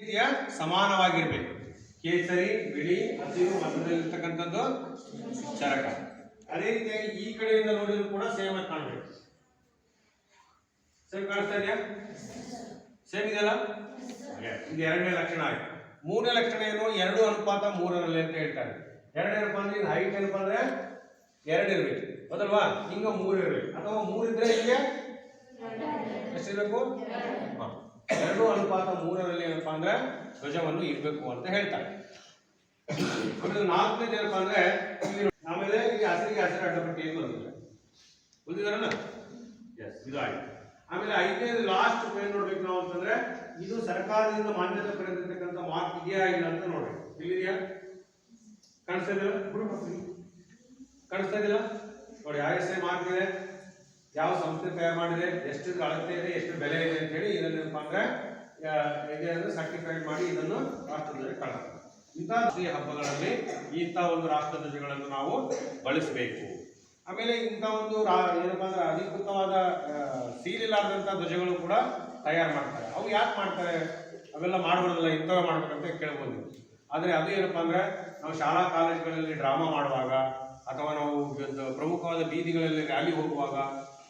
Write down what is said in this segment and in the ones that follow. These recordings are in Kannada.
ರೀತಿಯ ಸಮಾನವಾಗಿರ್ಬೇಕು. ಕೇಸರಿ, ಬಿಳಿ, ಹಸಿರು, ಮಧ್ಯದಲ್ಲಿರ್ತಕ್ಕಂಥದ್ದು ಚರಕ. ಅದೇ ರೀತಿಯಾಗಿ ಈ ಕಡೆಯಿಂದ ನೋಡಿದ್ರು ಕೂಡ ಸೇಮ್ ಆಗಿ ಕಾಣಬೇಕು. ಸೇಮ್ ಕಾಣಿಸ್ತಾ ಇದೆಯಾ? ಸೇಮ್ ಇದೆಯಲ್ಲ. ಇದು ಎರಡನೇ ಲಕ್ಷಣ ಆಯ್ತು. ಮೂರನೇ ಲಕ್ಷಣ ಏನು? ಎರಡು ಅನುಪಾತ ಮೂರರಲ್ಲಿ ಅಂತ ಹೇಳ್ತಾರೆ. ಎರಡು ಏನಪ್ಪ ಅಂದ್ರೆ ಹೈಟ್ ಏನಪ್ಪ ಅಂದ್ರೆ ಎರಡು ಇರ್ಬೇಕು. ಅದಲ್ವಾ ಹಿಂಗ ಮೂರು ಇರ್ಬೇಕು. ಅಥವಾ ಮೂರು ಇದ್ರೆ ಹಿಂಗೆ ಎಷ್ಟಿರ್ಬೇಕು? ಹಾ. ಎರಡು ಅನುಪಾತ ಮೂರರಲ್ಲಿ ಏನಪ್ಪಾ ಅಂದ್ರೆ ಧ್ವಜವನ್ನು ಇರಬೇಕು ಅಂತ ಹೇಳ್ತಾರೆ. ಆಮೇಲೆ ನಾಲ್ಕನೇದು ಏನಪ್ಪಾ ಅಂದ್ರೆ ಆಮೇಲೆ ಈ ಹಸಿರಿಗೆ ಹಸಿರು ಅಡ್ಡಪಟ್ಟಿ ಏನು ಬರುತ್ತೆ? ಬಂದಿದಾರಣ ಎಸ್ ಇದು ಆಯ್ತು. ಆಮೇಲೆ ಐದನೇದು ಲಾಸ್ಟ್ ಏನ್ ನೋಡ್ಬೇಕು ನಾವು ಅಂತಂದ್ರೆ ಇದು ಸರ್ಕಾರದಿಂದ ಮಾನ್ಯತೆ ಪಡೆದಿರ್ತಕ್ಕಂಥ ಮಾರ್ಕ್ ಇದೆಯಾ ಇಲ್ಲ ಅಂತ ನೋಡ್ಬೇಕು. ಇಲ್ಲಿದೆಯಾ ಕಾಣಿಸ್ತಾ ಇದೆಯಲ್ಲ ಕಾಣಿಸ್ತಾ ಇದೆಯಲ್ಲ ನೋಡಿ ಯಾವ ಎಸ್ ಮಾರ್ಕ್ ಇದೆ. ಯಾವ ಸಂಸ್ಥೆ ತಯಾರು ಮಾಡಿದೆ ಎಷ್ಟು ಅಳತೆ ಇದೆ ಎಷ್ಟು ಬೆಲೆ ಇದೆ ಅಂತ ಹೇಳಿ ಇದನ್ನೇನಪ್ಪ ಅಂದ್ರೆ ಆ, ಇದೆ ಅಂದ್ರೆ ಸರ್ಟಿಫೈಡ್ ಮಾಡಿ ಇದನ್ನು ರಾಷ್ಟ್ರದಲ್ಲಿ ಕಳಿಸ್ತಾರೆ ಇಂಥ ಹಬ್ಬಗಳಲ್ಲಿ ಇಂಥ ಒಂದು ರಾಷ್ಟ್ರ ಧ್ವಜಗಳನ್ನು ನಾವು ಬಳಸಬೇಕು. ಆಮೇಲೆ ಇಂಥ ಒಂದು ಏನಪ್ಪಾ ಅಂದ್ರೆ ಅಧಿಕೃತವಾದ ಸೀಲಿಲಾರ್ದಂಥ ಧ್ವಜಗಳು ಕೂಡ ತಯಾರು ಮಾಡ್ತಾರೆ. ಅವು ಯಾಕೆ ಮಾಡ್ತಾರೆ? ಅವೆಲ್ಲ ಮಾಡಬಾರ್ದಲ್ಲ ಇಂಥವೇ ಮಾಡ್ಬೇಕಂತ ಕೇಳ್ಬೋದು. ಆದರೆ ಅದು ಏನಪ್ಪಾ ಅಂದ್ರೆ ನಾವು ಶಾಲಾ ಕಾಲೇಜುಗಳಲ್ಲಿ ಡ್ರಾಮಾ ಮಾಡುವಾಗ ಅಥವಾ ನಾವು ಪ್ರಮುಖವಾದ ಬೀದಿಗಳಲ್ಲಿ ರ್ಯಾಲಿ ಹೋಗುವಾಗ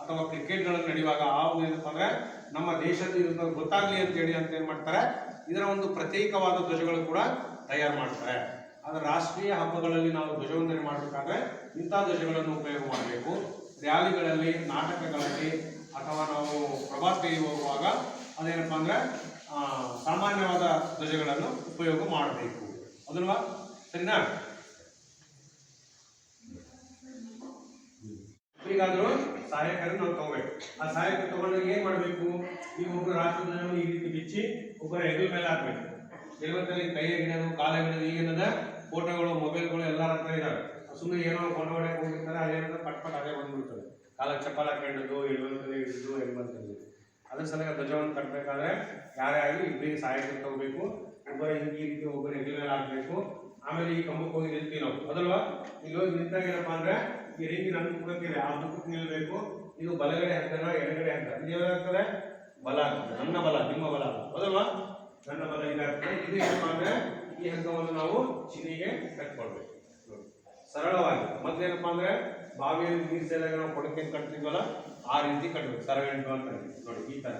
ಅಥವಾ ಕ್ರಿಕೆಟ್ಗಳನ್ನು ನಡೆಯುವಾಗ ಆ ಒಂದು ಏನಪ್ಪಾ ಅಂದ್ರೆ ನಮ್ಮ ದೇಶದ ಗೊತ್ತಾಗ್ಲಿ ಅಂತ ಹೇಳಿ ಅಂತ ಏನು ಮಾಡ್ತಾರೆ? ಇದರ ಒಂದು ಪ್ರತ್ಯೇಕವಾದ ಧ್ವಜಗಳು ಕೂಡ ತಯಾರು ಮಾಡ್ತಾರೆ. ಆದರೆ ರಾಷ್ಟ್ರೀಯ ಹಬ್ಬಗಳಲ್ಲಿ ನಾವು ಧ್ವಜವಂದನೆ ಮಾಡಬೇಕಾದ್ರೆ ಇಂಥ ಧ್ವಜಗಳನ್ನು ಉಪಯೋಗ ಮಾಡಬೇಕು. ರ್ಯಾಲಿಗಳಲ್ಲಿ, ನಾಟಕಗಳಲ್ಲಿ ಅಥವಾ ನಾವು ಪ್ರವಾಸಕ್ಕೆ ಪೇರಿ ಹೋಗುವಾಗ ಅದೇನಪ್ಪ ಅಂದರೆ ಸಾಮಾನ್ಯವಾದ ಧ್ವಜಗಳನ್ನು ಉಪಯೋಗ ಮಾಡಬೇಕು. ಅದಲ್ವಾ? ಸರಿನಾ? ಈಗಾದ್ರೂ ಸಹಾಯಕರನ್ನು ನಾವು ತಗೋಬೇಕು. ಆ ಸಹಾಯಕ ತಗೊಂಡಾಗ ಏನು ಮಾಡಬೇಕು? ಈಗ ಒಬ್ಬರು ರಾಷ್ಟ್ರಧ್ವಜವನ್ನು ಈ ರೀತಿ ಬಿಚ್ಚಿ ಒಬ್ಬರ ಹೆಗಲ ಮೇಲೆ ಹಾಕ್ಬೇಕು. ಕೆಲವತ್ತಲ್ಲಿ ಕೈ ಹಿಡಿಯೋದು ಕಾಲ ಹಿಡಿಯೋದು ಈಗಿನದ ಫೋಟೋಗಳು, ಮೊಬೈಲ್ಗಳು ಎಲ್ಲರ ಹತ್ರ ಇದ್ದಾವೆ ಸುಮ್ಮನೆ ಏನೋ ಫೋಟೋ ಹೊಡೆಯಕ್ಕೆ ಹೋಗಿರ್ತಾರೆ ಅದೇನಂದ್ರೆ ಪಟ್ ಪಟ್ ಅದೇ ಬಂದ್ಬಿಡ್ತದೆ. ಕಾಲ ಚಪ್ಪಲ ಹಾಕೊಂಡಿದ್ದು ಎಳ್ವಂತದೆ ಹಿಡಿದು ಹೆಂಗಂತದ್ದು. ಅದ್ರ ಸಲಗ ಧ್ವಜವನ್ನು ಕಟ್ಟಬೇಕಾದ್ರೆ ಯಾರೇ ಆಗಲಿ ಇಬ್ಬರಿಗೆ ಸಹಾಯಕ ತಗೋಬೇಕು. ಒಬ್ಬರ ಈ ರೀತಿ ಒಬ್ಬರ ಹೆಗಲ ಮೇಲೆ ಹಾಕ್ಬೇಕು. ಆಮೇಲೆ ಈ ಕಂಬಕ್ಕೆ ಹೋಗಿ ನಿಲ್ತೀವಿ ನಾವು. ಅದಲ್ವಾ ಇಲ್ಲಿ ಹೋಗಿ ನಿಂತಾಗ ಏನಪ್ಪಾ ಅಂದ್ರೆ ಈ ರೀತಿ ಮುಖಕ್ಕಿದೆ ಆ ದುಃಖಕ್ಕೆ ನಿಲ್ಬೇಕು ಇದು ಬಲಗಡೆ ಹಗ್ಗನ ಎಡಗಡೆ ಹಗ್ಗ ಇದು ಏನಾಗ್ತದೆ ಬಲ ಆಗ್ತದೆ ನನ್ನ ಬಲ, ನಿಮ್ಮ ಬಲ ಹೌದಲ್ವಾ? ನನ್ನ ಬಲ ಇದಾಗ್ತದೆ. ಇದು ಅಂದ್ರೆ ಈ ಹಗ್ಗವನ್ನು ನಾವು ಚಿನಿಗೆ ಕಟ್ಕೊಳ್ಬೇಕು ನೋಡಿ. ಸರಳವಾಗಿ. ಮೊದ್ಲೇನಪ್ಪಾ ಅಂದ್ರೆ, ಬಾವಿಯಲ್ಲಿ ನೀರು ಸೇರಿದಾಗ ನಾವು ಕೊಡಕ್ಕೆ ಕಟ್ತೀವಲ್ಲ, ಆ ರೀತಿ ಕಟ್ಟಬೇಕು ಸರಗಂಟು ಅಂತ ನೋಡಿ, ಈ ತರ.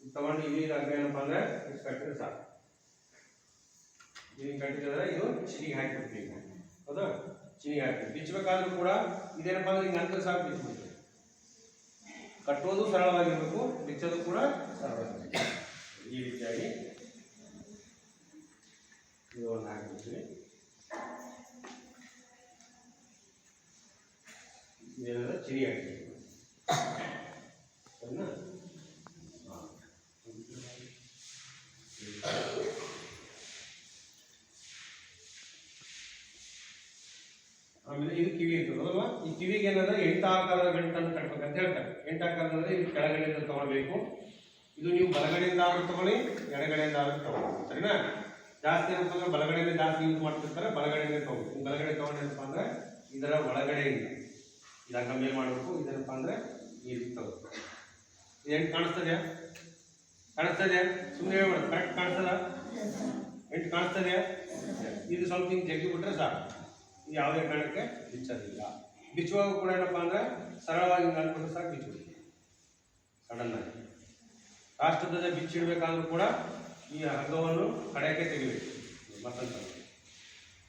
ಇದ್ ತಗೊಂಡು ಇಲ್ಲಿ ಹಗ್ಗ ಏನಪ್ಪ ಅಂದ್ರೆ ಇಷ್ಟು ಕಟ್ಟಿದ್ರೆ ಸಾಕು. ಇದನ್ನ ಕಟ್ಟಿದ್ರೆ ಇದು ಚಿನಿಗೆ ಹಾಕಿರ್ತೀವಿ ಹೌದಾ? ಚಿನಿಗೆ ಹಾಕ್ತೀವಿ ಬಿಚ್ಚಬೇಕಾದ್ರೂ ಕೂಡ ಇದೇನಪ್ಪ ಅಂದ್ರೆ ಹಿಂಗೆ ಅಂತ ಸಾಕು ಬಿಚ್ಚಬೇಕು ಕಟ್ಟೋದು ಸರಳವಾಗಿರಬೇಕು, ಬಿಚ್ಚೋದು ಕೂಡ ಸರಳವಾಗಿರಬೇಕು. ಈ ರೀತಿಯಾಗಿ ಇದು ಒಂದು ಹಾಕಿರ್ತೀವಿ ಇದೇನಾದ್ರೆ ಚಿನಿ ಹಾಕ್ತೀವಿ ಸರಿನಾ ಹಾಂ ಆಮೇಲೆ ಇದು ಕಿವಿ ಇರ್ತದೆ ಅಲ್ವಾ ಈ ಕಿವಿಗೆ ಏನಂದ್ರೆ ಎಂಟು ಆಕಾರದ ಗಂಟನ್ನು ಕಟ್ಬೇಕಂತ ಹೇಳ್ತಾರೆ ಇದು ಕೆಳಗಡೆಯಿಂದ ತಗೊಳ್ಬೇಕು. ಇದು ನೀವು ಬಲಗಡೆಯಿಂದ ಆದ್ರೂ ತಗೊಳ್ಳಿ ಎಡಗಡೆಯಿಂದ ಆದ್ರೂ ತಗೊಳ್ಳಿ. ಸರಿನಾ? ಜಾಸ್ತಿ ಏನಪ್ಪ ಅಂದ್ರೆ ಬಲಗಡೆಯಿಂದ ಜಾಸ್ತಿ ಯೂಸ್ ಮಾಡ್ತಿರ್ತಾರೆ, ಬಲಗಡೆಯಿಂದ ತಗೊಳ್ಳಿ. ನೀವು ಬಲಗಡೆ ತಗೊಂಡೇನಪ್ಪ ಅಂದ್ರೆ ಇದರ ಒಳಗಡೆಯಿಂದ. ಇದನ್ನ ಕಮ್ಮಿ ಮಾಡಬೇಕು, ಇದೇನಪ್ಪ ಅಂದ್ರೆ ನೀರು ತಗೋಬೇಕು ಏನು ಕಾಣಿಸ್ತದೆ ಕಾಣಿಸ್ತದ್ಯಾ ಸುಮ್ಮನೆ ಹೇಳ್ಬೇಡ ಕರೆಕ್ಟ್ ಕಾಣಿಸ್ತದ? ಎಂಟು ಕಾಣಿಸ್ತದೆ ಇದು ಸ್ವಲ್ಪ ಹಿಂಗೆ ಜಗ್ಗಿ ಬಿಟ್ರೆ ಸಾಕು. ಯಾವುದೇ ಕಾರಣಕ್ಕೆ ಬಿಚ್ಚೋದಿಲ್ಲ. ಬಿಚ್ಚುವಾಗ ಕೂಡ ಏನಪ್ಪ ಅಂದ್ರೆ ಸರಳವಾಗಿ ಅನ್ಕೊಂಡ್ರೆ ಸಾಕು ಬಿಚ್ಚಿಬಿಡ್ತೀವಿ ಸಡನ್ ಆಗಿ. ರಾಷ್ಟ್ರಧ್ವಜ ಬಿಚ್ಚಿಡ್ಬೇಕಾದ್ರೂ ಕೂಡ ಈ ಹಗ್ಗವನ್ನು ಕಡೆಯಕ್ಕೆ ತೆಗಿಬೇಕು. ಮತ್ತಂತ.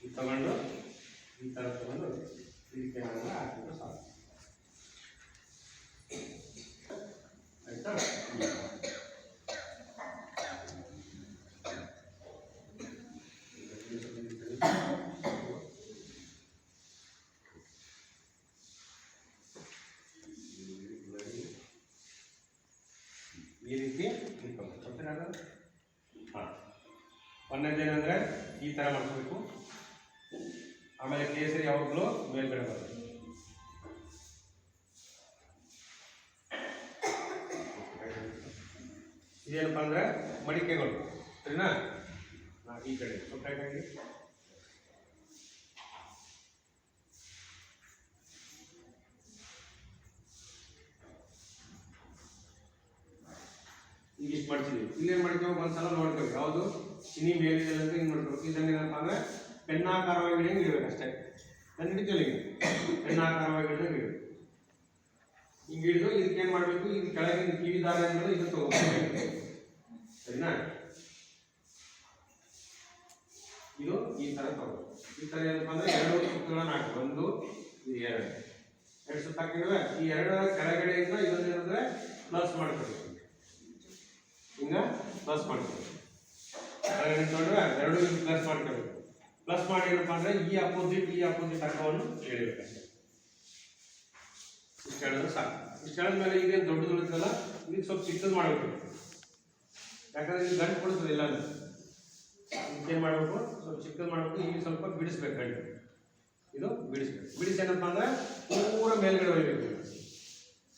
ಇದು ತಗೊಂಡು, ಈ ಥರ ತಗೊಂಡು ಇದಕ್ಕೆ ಏನಾದ್ರೆ ಹಾಕಿದ್ರೆ ಸಾಕು. ಆಯ್ತಾ ಈ ರೀತಿ ಇಟ್ಕೊಬೇಕು ಓಕೆನಾ ಹಾಂ ಒಂದನೇದೇನೆಂದರೆ ಈ ಥರ ಮಾಡ್ಕೋಬೇಕು ಆಮೇಲೆ ಕೇಸರಿ ಯಾವಾಗಲೂ ಮೇಲ್ಗಡೆ ಬರಬೇಕು ಇದೇನಪ್ಪ ಅಂದರೆ ಮಡಿಕೆಗಳು. ಸರಿನಾ? ಈ ಕಡೆ. ಸೊಟ್ಟಾಗಿ ಈಗ ಇಷ್ಟು ಮಾಡ್ತೀವಿ ಇಲ್ಲೇನು ಮಾಡ್ತೀವಿ ಒಂದ್ಸಲ ನೋಡ್ಕೋಬೇಕು ಯಾವುದು? ಚಿನಿ ಮೇಲಿದೆ ಅಂತ ಹಿಂಗೆ ನೋಡ್ಕೋಬೇಕು ಇದನ್ನ ಏನಪ್ಪ ಅಂದ್ರೆ ಪೆನ್ನಾಕಾರವಾಗಿ ಹಿಡಿಯಂಗೆ ಇರ್ಬೇಕು ಅಷ್ಟೇ. ನನ್ನ ಹಿಡಿತೀವಿ ಈಗ ಪೆನ್ನಾಕಾರವಾಗಿ ಹಿಡಿದಂಗೆ ಇರ್ಬೇಕು ಹಿಂಗೆ ಹಿಡಿದು ಇದಕ್ಕೆ ಏನು ಮಾಡಬೇಕು? ಇದು ಕೆಳಗಿನ ಕಿವಿ ದಾರ ಅನ್ನೋದು ಇದು ತಗೋಬೇಕು. ಸರಿನಾ? ಇದು ಈ ಥರ ತಗೋ ಈ ಥರ ಏನಪ್ಪ ಅಂದ್ರೆ ಎರಡು ಸುತ್ತಗಳನ್ನು ಹಾಕಿ. ಒಂದು, ಇದು ಎರಡು. ಎರಡು ಸುತ್ತ ಹಾಕಿದ್ರೆ ಈ ಎರಡು ಕೆಳಗಡೆಯಿಂದ ಇದನ್ನ ಏನಂದ್ರೆ ಪ್ಲಸ್ ಮಾಡ್ಕೊಬೇಕು ಹಿಂಗ? ಪ್ಲಸ್ ಮಾಡ್ಕೊಬೇಕು ಎರಡು ಪ್ಲಸ್ ಮಾಡ್ಕೋಬೇಕು ಪ್ಲಸ್ ಮಾಡಿ ಏನಪ್ಪ ಅಂದ್ರೆ ಈ ಅಪೋಸಿಟ್ ಈ ಅಪೋಸಿಟ್ ಅಂಕವನ್ನು ಎಳಿಬೇಕಷ್ಟೇ ಇಷ್ಟು ಹೇಳಿದ್ರೆ ಸಾಕು. ಇಷ್ಟು ಹೇಳಿದ್ಮೇಲೆ ಇದೇನು ದೊಡ್ಡ ದೊಡ್ಡದಲ್ಲ ಇದಕ್ಕೆ ಸ್ವಲ್ಪ ಚಿಕ್ಕದು ಮಾಡಬೇಕು. ಯಾಕಂದ್ರೆ ಇದು ಗಂಟು ಕೊಡ್ತದೆ ಇಲ್ಲ ಏನು ಮಾಡಬೇಕು? ಸ್ವಲ್ಪ ಚಿಕ್ಕದು ಮಾಡಬೇಕು. ಇಲ್ಲಿ ಸ್ವಲ್ಪ ಬಿಡಿಸ್ಬೇಕು ಗಂಟು. ಇದು ಬಿಡಿಸ್ಬೇಕು. ಬಿಡಿಸಿ ಏನಪ್ಪ ಅಂದ್ರೆ ಪೂರ ಮೇಲ್ಗಡೆ ಒಯ್ಬೇಕು.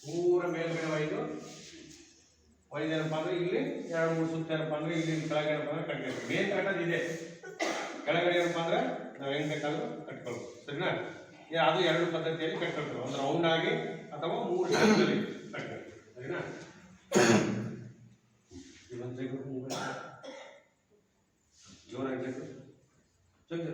ಪೂರ ಮೇಲ್ಗಡೆ ಒಯ್ದು ಒಯ್ದೇನಪ್ಪ ಅಂದ್ರೆ ಇಲ್ಲಿ ಎರಡು ಮೂರು ಸುತ್ತ ಏನಪ್ಪ ಅಂದ್ರೆ ಇಲ್ಲಿ ಕೆಳಗಡೆ ಏನಪ್ಪ ಅಂದ್ರೆ ಕಟ್ಬೇಕು. ಮೇನ್ ಕಟ್ಟೋದು ಇದೆ. ಕೆಳಗಡೆ ಏನಪ್ಪ ಅಂದ್ರೆ ನಾವು ಹೆಂಗ್ ಬೇಕಾದ್ರೂ ಕಟ್ಕೊಳ್ಬೋದು. ಸರಿನಾ? ಅದು ಎರಡು ಪದ್ಧತಿಯಲ್ಲಿ ಕಟ್ಕೊಳ್ತೀವಿ. ಒಂದು ರೌಂಡ್ ಆಗಿ ಅಥವಾ ಮೂರು ಟೈಮಲ್ಲಿ ಕಟ್ಬೇಕು. ಸರಿನಾ? ಜೋರಾಗಿ ತೆಗ್ದು. ತೆಗ್ದು,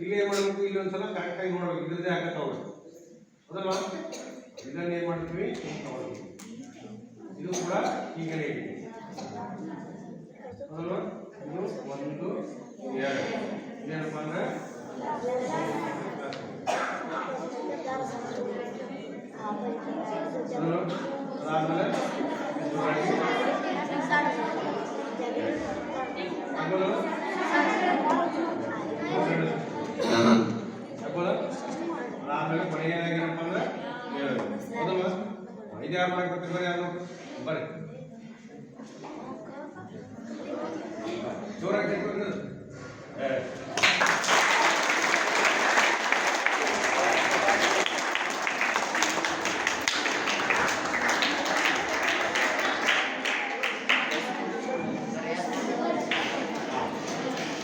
ಇಲ್ಲಿ ಏನ್ ಮಾಡ್ಬೇಕು, ಇಲ್ಲಿ ಒಂದ್ಸಲ ಕರೆಕ್ಟಾಗಿ ನೋಡ್ಬೇಕು. ಇದ್ರದ್ದೇ ಆಗ ತಗೊಳ್ಬೇಕು ಅದಲ್ಲ ಇದನ್ನ ಏನು ಮಾಡ್ತೀವಿ? ಇದು ಕೂಡ ಹೀಗೇನೆ ಇದೆ. ಹೌದಲ್ವಾ ಇದು ಒಂದು, ಎರಡು. ಏನಪ್ಪ ಅಂದ್ರೆ? ಅದಾದ್ಮೇಲೆ ಇದು ಮಾಡಿ. ಆಗ್ಬೋದಲ್ಲ? ಆಗ್ಬೋದಾ? ಅದಾದ್ಮೇಲೆ ಕೊನೆಯದಾಗಿ ಏನಪ್ಪ ಅಂದ್ರೆ ಏಳು. ಹೌದಲ್ವಾ? ಇದು ಯಾರು ಮಾಡಕ್ ಬರ್ತೀರಿ ಬರ್ರಿ ಯಾರು ಬರ್ರಿ ಜೋರಾಗಿ ಹೇಳ್ಬೇಕು ಏ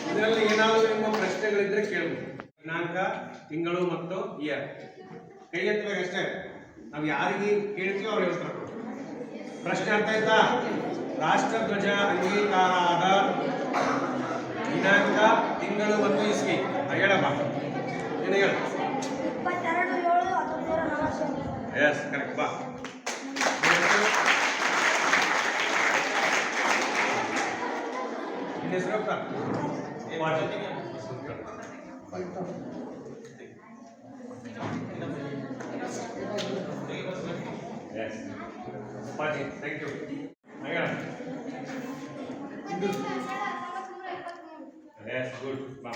ಇದರಲ್ಲಿ ಏನಾದರೂ ನಿಮ್ಮ ಪ್ರಶ್ನೆಗಳಿದ್ರೆ ಕೇಳ್ಬೋದು ದಿನಾಂಕ ತಿಂಗಳು ಮತ್ತು ಇಯರ್ ಕೈ ಎತ್ತಬೇಕಷ್ಟೇ ನಾವು ಯಾರಿಗೆ ಕೇಳ್ತೀವೋ ಅವ್ರಿಗೆ ಉತ್ತರ ಕೊಡ್ಬೇಕು ಪ್ರಶ್ನೆ ಅರ್ಥ ಆಯ್ತಾ? ರಾಷ್ಟ್ರಧ್ವಜ ಅಂಗೀಕಾರ ಆದ ದಿನಾಂಕ ತಿಂಗಳು ಮತ್ತು ಇಸ್ವಿ. ಆ, ಹೇಳಪ್ಪ. ಏನು ಹೇಳು. ಇಪ್ಪತ್ತೆರಡು ಏಳು ಹತ್ತೊಂಬತ್ತು ನೂರ ನಲವತ್ತೆಂಟು ಎಸ್ ಕರೆಕ್ಟ್ ಬಾ. ನಿನ್ನ ಹೆಸರು ಎಸ್ ಪಾಟಿ ಥ್ಯಾಂಕ್ ಯು ಹೇಳ ಎಸ್ ಗುಡ್ ಬಾ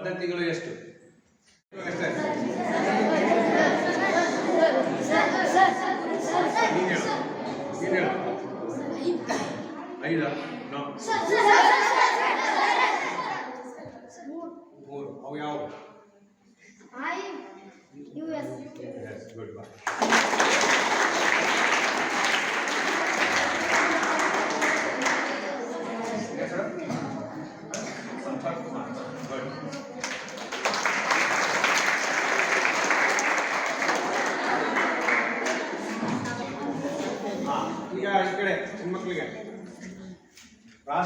ಪದ್ಧತಿಗಳು ಎಷ್ಟು ಎಷ್ಟೇ? ನೀನ್ ಹೇಳು. ನೀನ್ ಹೇಳು. ಐದಾ? No. ಮೂರು ಅವು ಯಾವ ಐ ಯು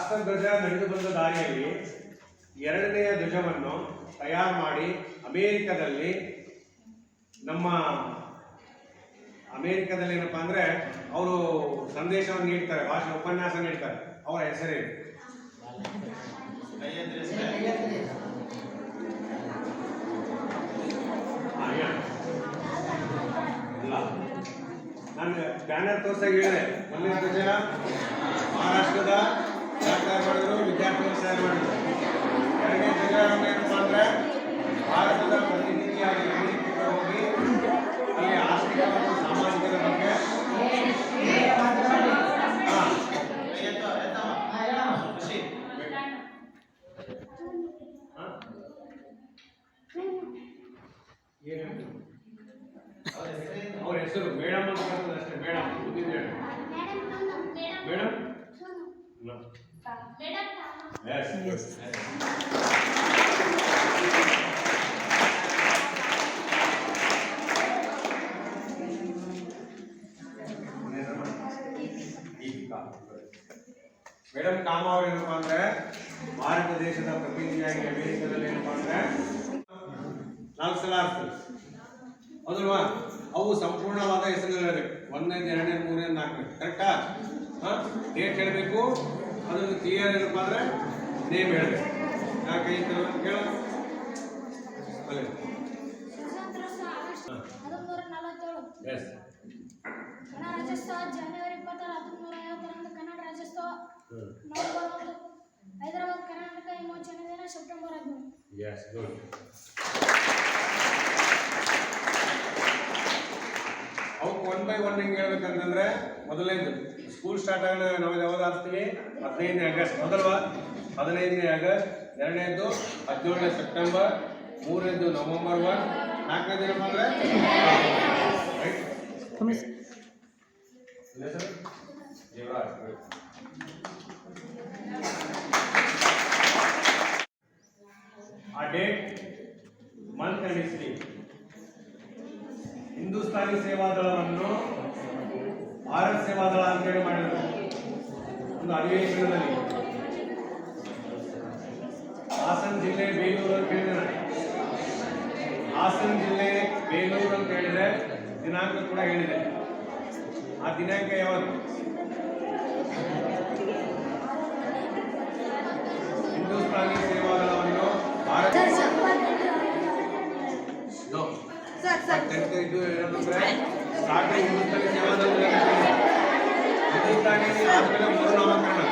ರಾಷ್ಟ್ರಧ್ವಜ ನಡೆದು ಬಂದ ದಾರಿಯಲ್ಲಿ ಎರಡನೆಯ ಧ್ವಜವನ್ನು ತಯಾರು ಮಾಡಿ ಅಮೇರಿಕದಲ್ಲಿ ನಮ್ಮ ಅಮೇರಿಕದಲ್ಲಿ ಏನಪ್ಪಾ ಅಂದ್ರೆ ಅವರು ಸಂದೇಶವನ್ನು ನೀಡ್ತಾರೆ, ಭಾಷೆ, ಉಪನ್ಯಾಸ ನೀಡ್ತಾರೆ. ಅವರ ಹೆಸರೇನು. ನಾನು ಬ್ಯಾನರ್ ತೋರ್ಸಾಗ ಹೇಳಿದೆ. ಮೊನ್ನೆ ಧ್ವಜ, ಮಹಾರಾಷ್ಟ್ರದ ಯಾರು ತಯಾರು ಮಾಡಿದ್ರು ವಿದ್ಯಾರ್ಥಿಗಳು ತಯಾರು ಮಾಡಿದ್ರು ಎರಡನೇ ಧ್ವಜ ಏನಪ್ಪಾ ಅಂದ್ರೆ ಭಾರತದ ಪ್ರತಿನಿಧಿಯಾಗಿ ಅಮೆರಿಕಕ್ಕೆ ಹೋಗಿ ಅಲ್ಲಿ ಆರ್ಥಿಕ ಮತ್ತು ಸಾಮಾಜಿಕದ ಬಗ್ಗೆ ಹಾ. ಹಾ? ಏನ್ ಹೇಳ್ತೀರಿ? ಅವ್ರ ಹೆಸರು ಮೇಡಮ್ ಅಂತ ಬರ್ತದೆ ಅಷ್ಟೇ ಮೇಡಮ್ ಉದ್ದಿದ್ದು ಹೇಳಿ ಮೇಡಮ್ ಎಸ್ ಮೇಡಮ್ ಕಾಮ ಅವ್ರು ಏನಪ್ಪಾ ಅಂದ್ರೆ ಭಾರತ ದೇಶದ ಪ್ರತಿನಿಧಿಯಾಗಿ ಅಮೆರಿಕದಲ್ಲಿ ಏನಪ್ಪಾ ಅಂದ್ರೆ ನಾಲ್ಕು ಸಲ ಆಗ್ತದೆ ಹೌದಲ್ವಾ? ಅವು ಸಂಪೂರ್ಣವಾದ ಹೆಸರು ಒಂದನೇ ಎರಡನೇ ಮೂರನೇ ನಾಲ್ಕು ಕರೆಕ್ಟಾ? ಹಾಂ? ಡೇಟ್ ಹೇಳಬೇಕು. ಅದನ್ನು ಕ್ಲಿಯರ್ ಏನಪ್ಪ ಅಂದ್ರೆ ನೇಮ್ ಹೇಳಬೇಕು. ಯಾಕೆ ಐದು ಕೇಳ ಅಲ್ಲಿ ಎಸ್ ಜನವರಿ ಇಪ್ಪತ್ತಾರು ಹತ್ತೊಂಬತ್ತು ನವೆಂಬರ್ ಹೈದರಾಬಾದ್ ಕರ್ನಾಟಕ ವಿಮೋಚನೆ ದಿನ ಸೆಪ್ಟೆಂಬರ್ ಹದಿಮೂರು ಎಸ್ ಗುಡ್ ಅವಕ್ಕೆ ಒನ್ ಬೈ ಒನ್ ಹೆಂಗೆ ಹೇಳ್ಬೇಕಂತಂದ್ರೆ ಮೊದಲನೇದು ಸ್ಕೂಲ್ ಸ್ಟಾರ್ಟ್ ಆಗೋಣ ನಾವು ಯಾವಾಗ ಆಗ್ತೀವಿ ಹದಿನೈದನೇ ಆಗಸ್ಟ್. ಮೊದಲ್ವಾ? ಹದಿನೈದನೇ ಆಗಸ್ಟ್. ಎರಡನೇದು ಹದಿನೇಳನೇ ಸೆಪ್ಟೆಂಬರ್. ಮೂರನೇದು ನವೆಂಬರ್ ಒನ್ ನಾಲ್ಕನೇದು ಏನಪ್ಪ ಅಂದ್ರೆ? ರೈಟ್ ಡೇಟ್ ಅಂಡ್ ಇಸ್ವಿ ಹಿಂದೂಸ್ತಾನಿ ಸೇವಾದಳವನ್ನು ಭಾರತ್ ಸೇವಾದಳ ಅಂತೇಳಿ ಮಾಡಿದರು. ಒಂದು ಅಧಿವೇಶನದಲ್ಲಿ ಹಾಸನ ಜಿಲ್ಲೆ ಬೇಲೂರು ಅಂತ ಹೇಳಿದ್ರೆ ಹಾಸನ ಜಿಲ್ಲೆ ಬೇಲೂರು ಅಂತ ಹೇಳಿದ್ರೆ ದಿನಾಂಕ ಕೂಡ ಹೇಳಿದೆ. ಆ ದಿನಾಂಕ ಯಾವುದು? ಹಿಂದೂಸ್ತಾನಿ ಸೇವಾದಳವನ್ನು ಭಾರತ No. ಟೆಂತ್ ಇದು ಏನಂದ್ರೆ ಸ್ಟಾರ್ಟಿಂಗ್ ಹಿಂದೂಸ್ತಾನಿ ಸೇವಾದಳ ಹಿಂದೂಸ್ತಾನಿ ಆದ್ಮೇಲೆ ಮರುನಾಮಕರಣ